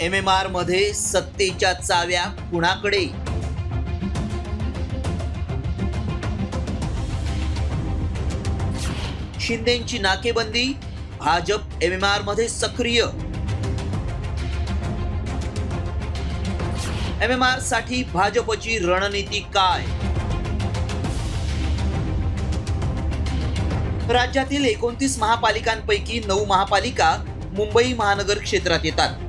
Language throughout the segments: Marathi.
एम एम आरमध्ये सत्तेच्या चाव्या कुणाकडे? शिंदेची नाकेबंदी भाजप एम एम आरमध्ये सक्रिय. एम एम आरसाठी भाजपची रणनीती काय? राज्यातील एकोणतीस महापालिकांपैकी नऊ महापालिका मुंबई महानगर क्षेत्रात येतात.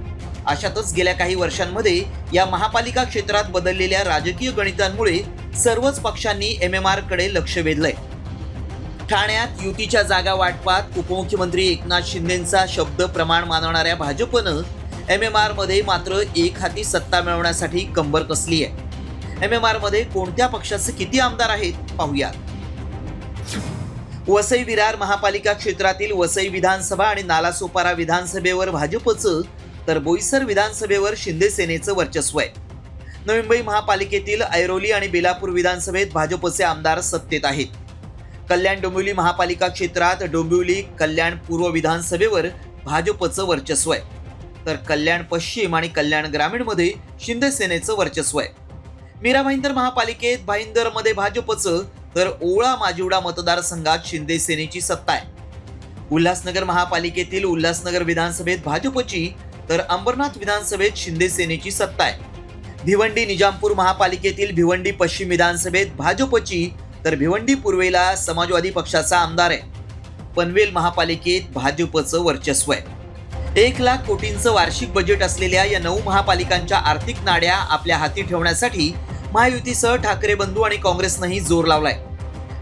अशातच गेल्या काही वर्षांमध्ये या महापालिका क्षेत्रात बदललेल्या राजकीय गणितांमुळे सर्वच पक्षांनी एम एम आरकडे लक्ष वेधलंय. ठाण्यात युतीच्या जागा वाटपात उपमुख्यमंत्री एकनाथ शिंदेंचा शब्द प्रमाण मानणाऱ्या भाजपनं एम एम आरमध्ये मात्र एक हाती सत्ता मिळवण्यासाठी कंबर कसली आहे. एम एम आरमध्ये कोणत्या पक्षाचे किती आमदार आहेत पाहूयात वसई विरार महापालिका क्षेत्रातील वसई विधानसभा आणि नालासोपारा विधानसभेवर भाजपचं तर बोईसर विधानसभेवर शिंदे सेनेचं वर्चस्व आहे. नवी मुंबई महापालिकेतील ऐरोली आणि बेलापूर विधानसभेत भाजपचे आमदार सत्तेत आहेत. कल्याण डोंबिवली महापालिका क्षेत्रात डोंबिवली कल्याण पूर्व विधानसभेवर भाजपचं वर्चस्व आहे. तर कल्याण पश्चिम आणि कल्याण ग्रामीणमध्ये शिंदे सेनेचं वर्चस्व आहे. मीरा भाईंदर महापालिकेत भाईंदरमध्ये भाजपचं तर ओळा माजिवडा मतदारसंघात शिंदे सेनेची सत्ता आहे. उल्हासनगर महापालिकेतील उल्हासनगर विधानसभेत भाजपची तर अंबरनाथ विधानसभेत शिंदे सेनेची सत्ता आहे. भिवंडी निजामपूर महापालिकेतील भिवंडी पश्चिम विधानसभेत भाजपची तर भिवंडी पूर्वेला समाजवादी पक्षाचा आमदार आहे. पनवेल महापालिकेत भाजपचं वर्चस्व आहे. एक लाख कोटींचं वार्षिक बजेट असलेल्या या नऊ महापालिकांच्या आर्थिक नाड्या आपल्या हाती ठेवण्यासाठी महायुतीसह ठाकरे बंधू आणि काँग्रेसनंही जोर लावलाय.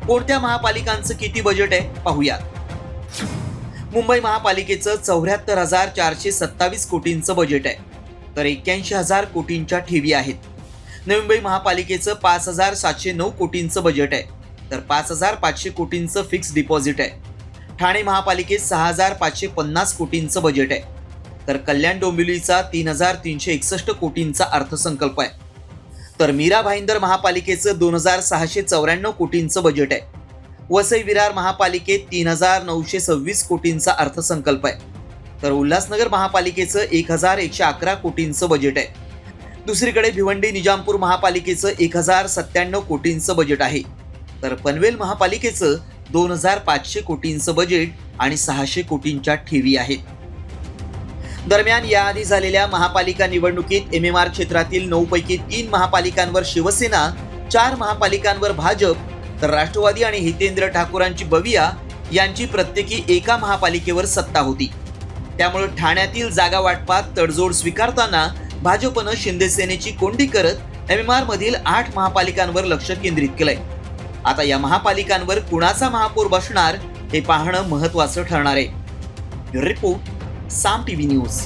कोणत्या महापालिकांचं किती बजेट आहे पाहूयात मुंबई महापालिकेचं चौऱ्याहत्तर हजार चारशे सत्तावीस कोटींचं बजेट आहे. तर एक्क्याऐंशी हजार कोटींच्या ठेवी आहेत. नवी मुंबई महापालिकेचं पाच हजार सातशे नऊ कोटींचं बजेट आहे. तर पाच हजार पाचशे कोटींचं फिक्स डिपॉझिट आहे. ठाणे महापालिकेत सहा हजार पाचशे पन्नास कोटींचं बजेट आहे. तर कल्याण डोंबिवलीचा तीन हजार तीनशे एकसष्ट कोटींचा अर्थसंकल्प आहे. तर मीरा भाईंदर महापालिकेचं दोन हजार सहाशे चौऱ्याण्णव कोटींचं बजेट आहे. वसई विरार महापालिकेत तीन हजार नऊशे सव्वीस कोटींचा अर्थसंकल्प आहे. तर उल्हासनगर महापालिकेचं एक हजार एकशे अकरा कोटींचं बजेट आहे. दुसरीकडे भिवंडी निजामपूर महापालिकेचं एक हजार सत्त्याण्णव कोटींचं बजेट आहे. तर पनवेल महापालिकेचं दोन हजार पाचशे कोटींचं बजेट आणि सहाशे कोटींच्या ठेवी आहेत. दरम्यान याआधी झालेल्या महापालिका निवडणुकीत एम एम आर क्षेत्रातील नऊ पैकी तीन महापालिकांवर शिवसेना चार महापालिकांवर भाजप तर राष्ट्रवादी आणि हितेंद्र ठाकूरांची बविया यांची प्रत्येकी एका महापालिकेवर सत्ता होती. त्यामुळे ठाण्यातील जागा वाटपात तडजोड स्वीकारताना भाजपनं शिंदेसेनेची कोंडी करत एम एम आर मधील आठ महापालिकांवर लक्ष केंद्रित केलंय. आता या महापालिकांवर कुणाचा महापौर बसणार हे पाहणं महत्वाचं ठरणार आहे. Report Saam TV news.